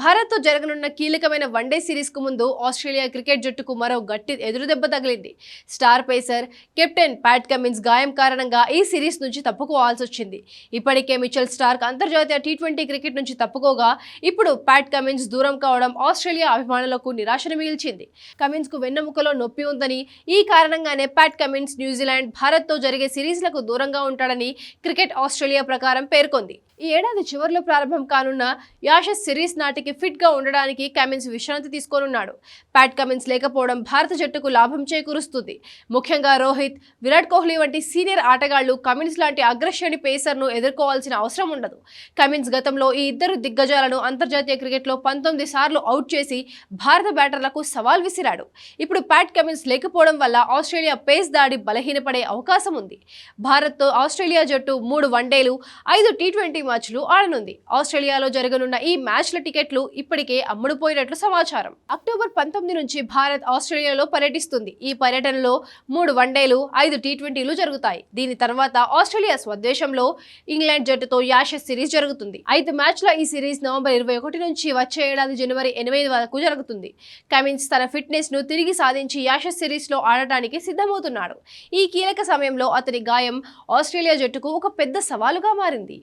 భారత్తో జరగనున్న కీలకమైన వన్డే సిరీస్కు ముందు ఆస్ట్రేలియా క్రికెట్ జట్టుకు మరో గట్టి ఎదురుదెబ్బ తగిలింది. Star pacer captain Pat Cummins గాయం కారణంగా ఈ సిరీస్ నుంచి తప్పుకోవాల్సి వచ్చింది. ఇప్పటికే మిచెల్ స్టార్క్ అంతర్జాతీయ టీ ట్వంటీ క్రికెట్ నుంచి తప్పుకోగా ఇప్పుడు ప్యాట్ కమిన్స్ దూరం కావడం ఆస్ట్రేలియా అభిమానులకు నిరాశను మిగిల్చింది. కమిన్స్కు వెన్నెముకలో నొప్పి ఉందని ఈ కారణంగానే ప్యాట్ కమిన్స్ న్యూజిలాండ్ భారత్తో జరిగే సిరీస్లకు దూరంగా ఉంటాడని క్రికెట్ ఆస్ట్రేలియా ప్రకారం పేర్కొంది. ఈ ఏడాది చివరిలో ప్రారంభం కానున్న యాషస్ సిరీస్ నాటికి ఫిట్గా ఉండడానికి కమిన్స్ విశ్రాంతి తీసుకోనున్నాడు ప్యాట్ కమిన్స్ లేకపోవడం భారత జట్టుకు లాభం చేకూరుస్తుంది. ముఖ్యంగా రోహిత్ విరాట్ కోహ్లీ వంటి సీనియర్ ఆటగాళ్ళు కమిన్స్ లాంటి అగ్రశ్రేణి పేసర్ను ఎదుర్కోవాల్సిన అవసరం ఉండదు. కమిన్స్ గతంలో ఈ ఇద్దరు దిగ్గజాలను అంతర్జాతీయ క్రికెట్లో పంతొమ్మిది సార్లు అవుట్ చేసి భారత బ్యాటర్లకు సవాల్ విసిరాడు. ఇప్పుడు ప్యాట్ కమిన్స్ లేకపోవడం వల్ల ఆస్ట్రేలియా పేస్ దాడి బలహీనపడే అవకాశం ఉంది. భారత్తో ఆస్ట్రేలియా జట్టు మూడు వన్డేలు ఐదు టీ ట్వంటీ మ్యాచ్లు ఆడనుంది. ఆస్ట్రేలియాలో జరగనున్న ఈ మ్యాచ్ల టికెట్లు ఇప్పటికే అమ్ముడుపోయినట్లు సమాచారం. అక్టోబర్ పంతొమ్మిది నుంచి భారత్ ఆస్ట్రేలియాలో పర్యటిస్తుంది. ఈ పర్యటనలో మూడు వన్డేలు ఐదు టీ ట్వంటీలు జరుగుతాయి. దీని తర్వాత ఆస్ట్రేలియా స్వదేశంలో ఇంగ్లాండ్ జట్టుతో యాషెస్ సిరీస్ జరుగుతుంది. ఐదు మ్యాచ్ల ఈ సిరీస్ నవంబర్ ఇరవై ఒకటి నుంచి వచ్చే ఏడాది జనవరి ఎనిమిది వరకు జరుగుతుంది. కమిన్స్ తన ఫిట్నెస్ను తిరిగి సాధించి యాషెస్ సిరీస్లో ఆడటానికి సిద్ధమవుతున్నాడు. ఈ కీలక సమయంలో అతని గాయం ఆస్ట్రేలియా జట్టుకు ఒక పెద్ద సవాలుగా మారింది.